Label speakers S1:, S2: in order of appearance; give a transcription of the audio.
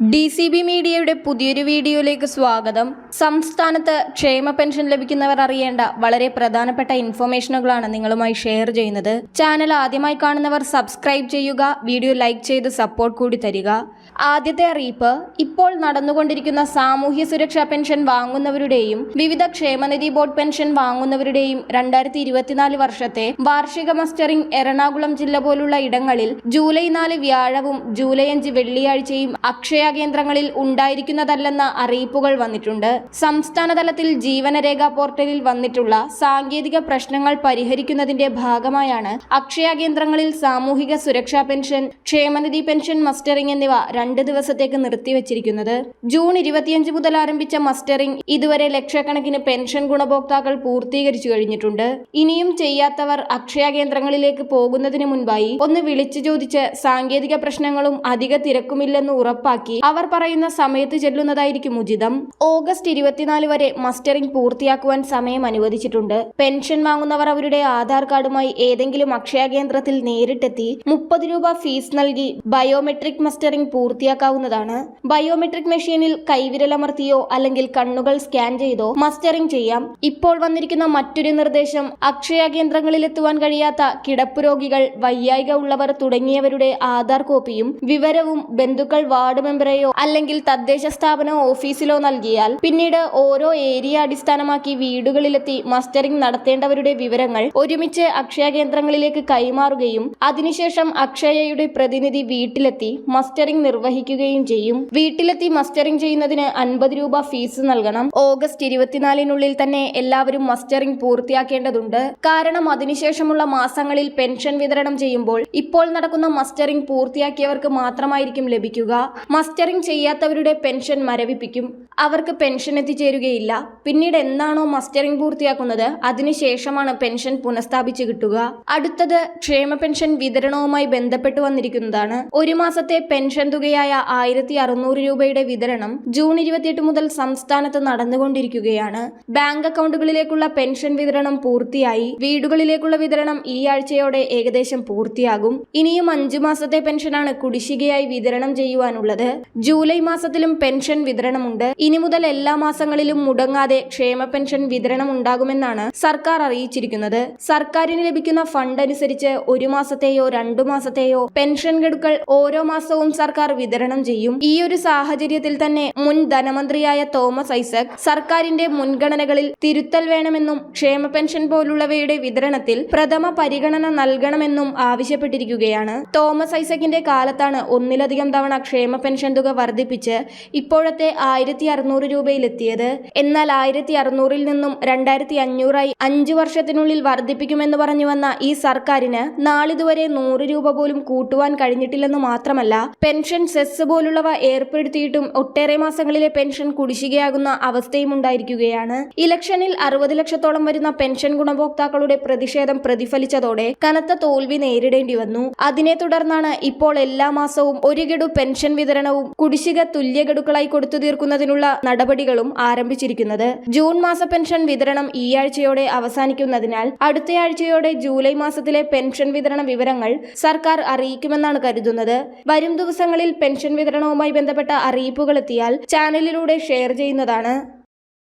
S1: D C B മീഡിയയുടെ പുതിയൊരു വീഡിയോയിലേക്ക് സ്വാഗതം. സംസ്ഥാനത്ത് ക്ഷേമ പെൻഷൻ ലഭിക്കുന്നവർ അറിയേണ്ട വളരെ പ്രധാനപ്പെട്ട ഇൻഫർമേഷനുകളാണ് നിങ്ങളുമായി ഷെയർ ചെയ്യുന്നത്. ചാനൽ ആദ്യമായി കാണുന്നവർ സബ്സ്ക്രൈബ് ചെയ്യുക വീഡിയോ ലൈക്ക് ചെയ്ത് സപ്പോർട്ട് കൂടി തരിക. ആദ്യത്തെ അറിയിപ്പ് ഇപ്പോൾ നടന്നുകൊണ്ടിരിക്കുന്ന സാമൂഹ്യ സുരക്ഷാ പെൻഷൻ വാങ്ങുന്നവരുടെയും വിവിധ ക്ഷേമനിധി ബോർഡ് പെൻഷൻ വാങ്ങുന്നവരുടെയും രണ്ടായിരത്തി ഇരുപത്തിനാല് വർഷത്തെ വാർഷിക മസ്റ്ററിംഗ് എറണാകുളം ജില്ല പോലുള്ള ഇടങ്ങളിൽ ജൂലൈ നാല് വ്യാഴവും ജൂലൈ അഞ്ച് വെള്ളിയാഴ്ചയും അക്ഷയ കേന്ദ്രങ്ങളിൽ ഉണ്ടായിരിക്കുന്നതല്ലെന്ന അറിയിപ്പുകൾ വന്നിട്ടുണ്ട്. സംസ്ഥാനതലത്തിൽ ജീവനരേഖ പോർട്ടലിൽ വന്നിട്ടുള്ള സാങ്കേതിക പ്രശ്നങ്ങൾ പരിഹരിക്കുന്നതിന്റെ ഭാഗമായാണ് അക്ഷയ കേന്ദ്രങ്ങളിൽ സാമൂഹിക സുരക്ഷാ പെൻഷൻ ക്ഷേമനിധി പെൻഷൻ മസ്റ്ററിംഗ് എന്നിവ രണ്ട് ദിവസത്തേക്ക് നിർത്തിവച്ചിരിക്കുന്നത്. ജൂൺ ഇരുപത്തിയഞ്ച് മുതൽ ആരംഭിച്ച മസ്റ്ററിംഗ് ഇതുവരെ ലക്ഷക്കണക്കിന് പെൻഷൻ ഗുണഭോക്താക്കൾ പൂർത്തീകരിച്ചു കഴിഞ്ഞിട്ടുണ്ട്. ഇനിയും ചെയ്യാത്തവർ അക്ഷയ കേന്ദ്രങ്ങളിലേക്ക് പോകുന്നതിന് മുൻപായി ഒന്ന് വിളിച്ചു ചോദിച്ച് സാങ്കേതിക പ്രശ്നങ്ങളും അധിക തിരക്കുമില്ലെന്ന് ഉറപ്പാക്കി അവർ പറയുന്ന സമയത്ത് ചെല്ലുന്നതായിരിക്കും ഉചിതം. ഓഗസ്റ്റ് ഇരുപത്തിനാല് വരെ മസ്റ്ററിംഗ് പൂർത്തിയാക്കുവാൻ സമയം അനുവദിച്ചിട്ടുണ്ട്. പെൻഷൻ വാങ്ങുന്നവർ അവരുടെ ആധാർ കാർഡുമായി ഏതെങ്കിലും അക്ഷയ കേന്ദ്രത്തിൽ നേരിട്ടെത്തി മുപ്പത് രൂപ ഫീസ് നൽകി ബയോമെട്രിക് മസ്റ്ററിംഗ് പൂർത്തിയാക്കാവുന്നതാണ്. ബയോമെട്രിക് മെഷീനിൽ കൈവിരലമർത്തിയോ അല്ലെങ്കിൽ കണ്ണുകൾ സ്കാൻ ചെയ്തോ മസ്റ്ററിംഗ് ചെയ്യാം. ഇപ്പോൾ വന്നിരിക്കുന്ന മറ്റൊരു നിർദ്ദേശം അക്ഷയ കേന്ദ്രങ്ങളിൽ എത്തുവാൻ കഴിയാത്ത കിടപ്പ് രോഗികൾ വയ്യായിക ഉള്ളവർ തുടങ്ങിയവരുടെ ആധാർ കോപ്പിയും വിവരവും ബന്ധുക്കൾ വാർഡ് മെമ്പറെയോ അല്ലെങ്കിൽ തദ്ദേശ സ്ഥാപന ഓഫീസിലോ നൽകിയാൽ പിന്നീട് ഓരോ ഏരിയ അടിസ്ഥാനമാക്കി വീടുകളിലെത്തി മസ്റ്ററിംഗ് നടത്തേണ്ടവരുടെ വിവരങ്ങൾ ഒരുമിച്ച് അക്ഷയ കേന്ദ്രങ്ങളിലേക്ക് കൈമാറുകയും അതിനുശേഷം അക്ഷയയുടെ പ്രതിനിധി വീട്ടിലെത്തി മസ്റ്ററിംഗ് നിർവഹിക്കുകയും ചെയ്യും. വീട്ടിലെത്തി മസ്റ്ററിംഗ് ചെയ്യുന്നതിന് അൻപത് രൂപ ഫീസ് നൽകണം. ഓഗസ്റ്റ് ഇരുപത്തിനാലിനുള്ളിൽ തന്നെ എല്ലാവരും മസ്റ്ററിംഗ് പൂർത്തിയാക്കേണ്ടതുണ്ട്. കാരണം അതിനുശേഷമുള്ള മാസങ്ങളിൽ പെൻഷൻ വിതരണം ചെയ്യുമ്പോൾ ഇപ്പോൾ നടക്കുന്ന മസ്റ്ററിംഗ് പൂർത്തിയാക്കിയവർക്ക് മാത്രമായിരിക്കും ലഭിക്കുക. മസ്റ്ററിംഗ് ചെയ്യാത്തവരുടെ പെൻഷൻ മരവിപ്പിക്കും. അവർക്ക് പെൻഷൻ എത്തിച്ചേരുകയില്ല. പിന്നീട് എന്താണോ മസ്റ്ററിംഗ് പൂർത്തിയാക്കുന്നത് അതിനുശേഷമാണ് പെൻഷൻ പുനഃസ്ഥാപിച്ചു കിട്ടുക. അടുത്തത് ക്ഷേമ പെൻഷൻ വിതരണവുമായി ബന്ധപ്പെട്ട് വന്നിരിക്കുന്നതാണ്. ഒരു മാസത്തെ പെൻഷൻ തുകയായ ആയിരത്തി അറുന്നൂറ് രൂപയുടെ വിതരണം ജൂൺ ഇരുപത്തിയെട്ട് മുതൽ സംസ്ഥാനത്ത് നടന്നുകൊണ്ടിരിക്കുകയാണ്. ബാങ്ക് അക്കൗണ്ടുകളിലേക്കുള്ള പെൻഷൻ വിതരണം പൂർത്തിയായി. വീടുകളിലേക്കുള്ള വിതരണം ഈ ആഴ്ചയോടെ ഏകദേശം പൂർത്തിയാകും. ഇനിയും അഞ്ചു മാസത്തെ പെൻഷനാണ് കുടിശ്ശികയായി വിതരണം ചെയ്യുവാനുള്ളത്. ജൂലൈ മാസത്തിലും പെൻഷൻ വിതരണമുണ്ട്. ഇനി മുതൽ എല്ലാ മാസങ്ങളിലും മുടങ്ങാതെ ക്ഷേമ പെൻഷൻ വിതരണം ഉണ്ടാകുമെന്നാണ് സർക്കാർ അറിയിച്ചിരിക്കുന്നത്. സർക്കാരിന് ലഭിക്കുന്ന ഫണ്ട് അനുസരിച്ച് ഒരു മാസത്തെയോ രണ്ടു മാസത്തെയോ പെൻഷൻ ഗഡുക്കൾ ഓരോ മാസവും സർക്കാർ വിതരണം ചെയ്യും. ഈ ഒരു സാഹചര്യത്തിൽ തന്നെ മുൻ ധനമന്ത്രിയായ തോമസ് ഐസക് സർക്കാരിന്റെ മുൻഗണനകളിൽ തിരുത്തൽ വേണമെന്നും ക്ഷേമ പെൻഷൻ പോലുള്ളവയുടെ വിതരണത്തിൽ പ്രഥമ പരിഗണന നൽകണമെന്നും ആവശ്യപ്പെട്ടിരിക്കുകയാണ്. തോമസ് ഐസക്കിന്റെ കാലത്താണ് ഒന്നിലധികം തവണ ക്ഷേമ പെൻഷൻ തുക വർദ്ധിപ്പിച്ച് ഇപ്പോഴത്തെ ആയിരത്തി അറുന്നൂറ് രൂപയിലെത്തിയത്. എന്നാൽ ആയിരത്തി അറുന്നൂറിൽ നിന്നും രണ്ടായിരത്തി അഞ്ഞൂറായി അഞ്ചു വർഷത്തിനുള്ളിൽ വർദ്ധിപ്പിക്കുമെന്ന് പറഞ്ഞു വന്ന ഈ സർക്കാരിന് നാളിതുവരെ നൂറ് രൂപ പോലും കൂട്ടുവാൻ കഴിഞ്ഞിട്ടില്ലെന്ന് മാത്രമല്ല പെൻഷൻ സെസ് പോലുള്ളവ ഏർപ്പെടുത്തിയിട്ടും ഒട്ടേറെ മാസങ്ങളിലെ പെൻഷൻ കുടിശ്ശികയാകുന്ന അവസ്ഥയും ഉണ്ടായിരിക്കുകയാണ്. ഇലക്ഷനിൽ അറുപത് ലക്ഷത്തോളം വരുന്ന പെൻഷൻ ഗുണഭോക്താക്കളുടെ പ്രതിഷേധം പ്രതിഫലിച്ചതോടെ കനത്ത തോൽവി നേരിടേണ്ടി വന്നു. അതിനെ തുടർന്നാണ് ഇപ്പോൾ എല്ലാ മാസവും ഒരു ഗഡു പെൻഷൻ വിതരണവും കുടിശ്ശിക തുല്യ ഗഡുക്കളായി കൊടുത്തു തീർക്കുന്നതിനുള്ള നടപടികളും ആരംഭിച്ചിരിക്കുന്നത്. ജൂൺ മാസ പെൻഷൻ വിതരണം ഈ ആഴ്ചയോടെ അവസാനിക്കുന്നതിനാൽ അടുത്തയാഴ്ചയോടെ ജൂലൈ മാസത്തിലെ പെൻഷൻ വിതരണ വിവരങ്ങൾ സർക്കാർ അറിയിക്കുമെന്നാണ് കരുതുന്നത്. വരും ദിവസങ്ങളിൽ പെൻഷൻ വിതരണവുമായി ബന്ധപ്പെട്ട അറിയിപ്പുകൾ എത്തിയാൽ ചാനലിലൂടെ ഷെയർ ചെയ്യുന്നതാണ്.